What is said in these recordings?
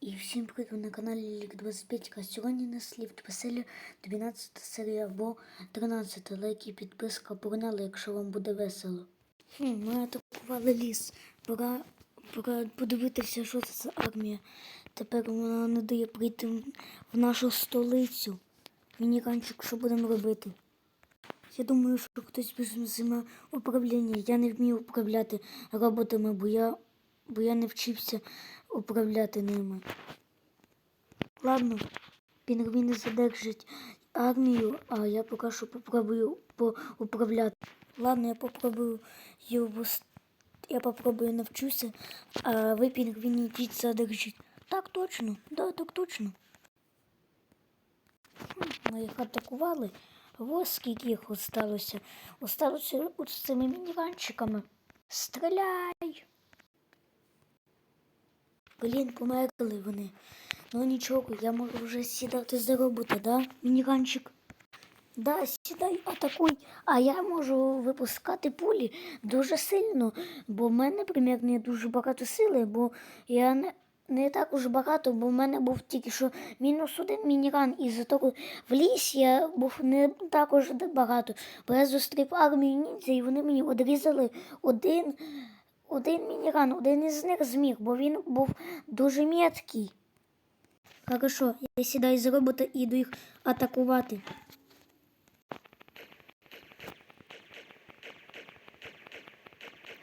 І всім привіт на каналі Лік 25 а сьогодні на слів веселі 12 серія або 13 лайк і підписка погнали, якщо вам буде весело. Хм, ми атакували ліс. Пора, пора подивитися, що це за армія. Тепер вона не дає прийти в- нашу столицю. Мініканчик, що будемо робити? Я думаю, що хтось візьме управління. Я не вмію управляти роботами, бо я, бо я не вчився управляти ними. Ладно, пінгвіни задержать армію, а я поки що попробую управляти. Ладно, я попробую. Я попробую навчуся, а ви пінгвіни йдіть задержіть. Так точно, да, так точно. Ми їх атакували. Ось скільки їх осталося. Осталося з цими мініванчиками. Стріляй! Блін, померли вони. Ну нічого, я можу вже сідати за робота, да, мініганчик? Да, сідай, атакуй. А я можу випускати пулі дуже сильно, бо в мене примірно є дуже багато сили, бо я не, не так уж багато, бо в мене був тільки що мінус один мініган, і за того в лісі я був не також багато, бо я зустрів армію ніндзя, і вони мені одрізали один, один мініган, один із них зміг, бо він був дуже м'яткий. Хорошо, я сідаю за робота і йду їх атакувати.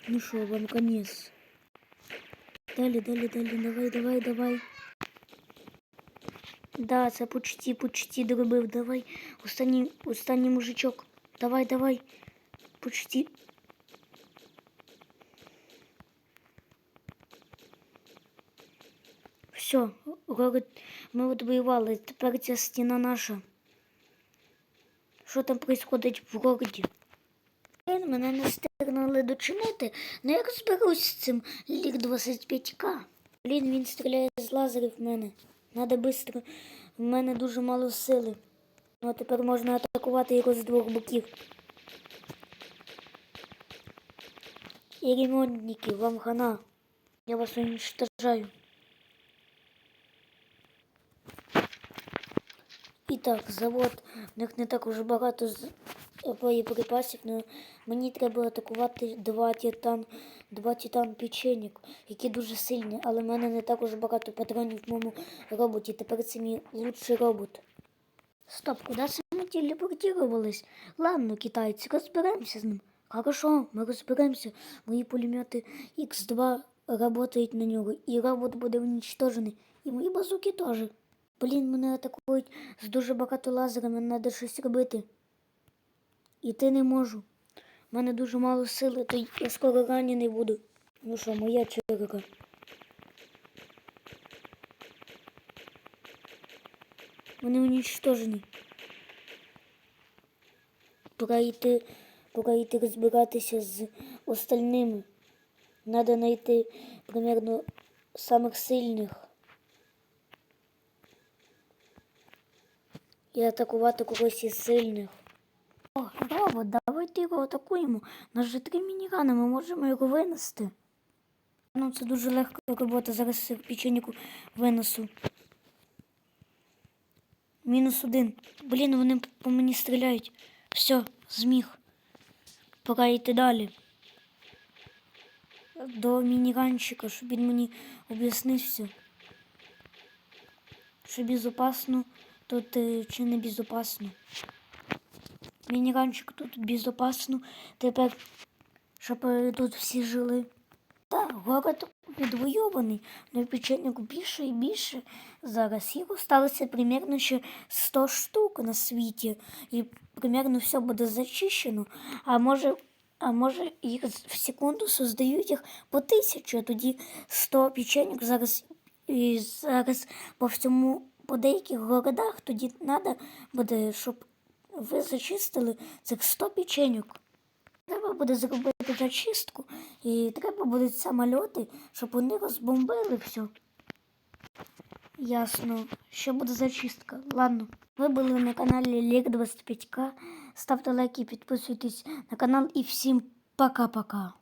Ну що, вам конец. Далі, далі, далі, давай, давай, давай. Да, це почти, почти доробив. Давай. Останній, останній мужичок. Давай, давай. Почти. Все, город ми відвоювали. Тепер ця стіна наша. Що там відбувається в городі? Мене не встигнули дочинити. Ну як зберусь з цим лік 25К? Блін, він стріляє з лазерів в мене. Надо швидко. В мене дуже мало сили. Ну а тепер можна атакувати його з двох боків. І ремонтники, вам хана. Я вас уничтожаю. І так, завод. В них не так уже багато з- боєприпасів, але мені треба атакувати два титан, два титан печенік, які дуже сильні, але в мене не так уже багато патронів в моєму роботі. Тепер це мій лучший робот. Стоп, куди це ми телепортувались? Ладно, китайці, розберемося з ним. Хорошо, ми розберемося. Мої пулемети Х2 працюють на нього, і робот буде уничтожений. І мої базуки теж. Блін, мене атакують з дуже багато лазерами, треба щось робити. Іти не можу. У мене дуже мало сили, то я скоро ранений буду. Ну що, моя черга. Вони уничтожені. Пора йти, пора йти розбиратися з остальними. Надо знайти примерно самих сильних. І атакувати когось із сильних. О, робот, давайте його атакуємо. Нас же три мінігани, ми можемо його винести. Ну, це дуже легка робота. Зараз печеньку винесу. Мінус один. Блін, вони по мені стріляють. Все, зміг. Пора йти далі. До мініганчика, щоб він мені об'яснив все. Що безопасно тут е, чи не безопасно. Мініганчик тут безопасно. Тепер, щоб е, тут всі жили. Так, город відвойований, але печеньок більше і більше. Зараз їх осталося примерно ще 100 штук на світі. І примерно все буде зачищено. А може, а може їх в секунду создають їх по тисячу, а тоді 100 печеньок зараз, і зараз по всьому, по деяких городах тоді треба буде, щоб ви зачистили цих 100 печеньок. Треба буде зробити зачистку, і треба будуть самольоти, щоб вони розбомбили все. Ясно. Що буде зачистка? Ладно. Ви були на каналі Лік 25К. Ставте лайки, підписуйтесь на канал і всім пока-пока.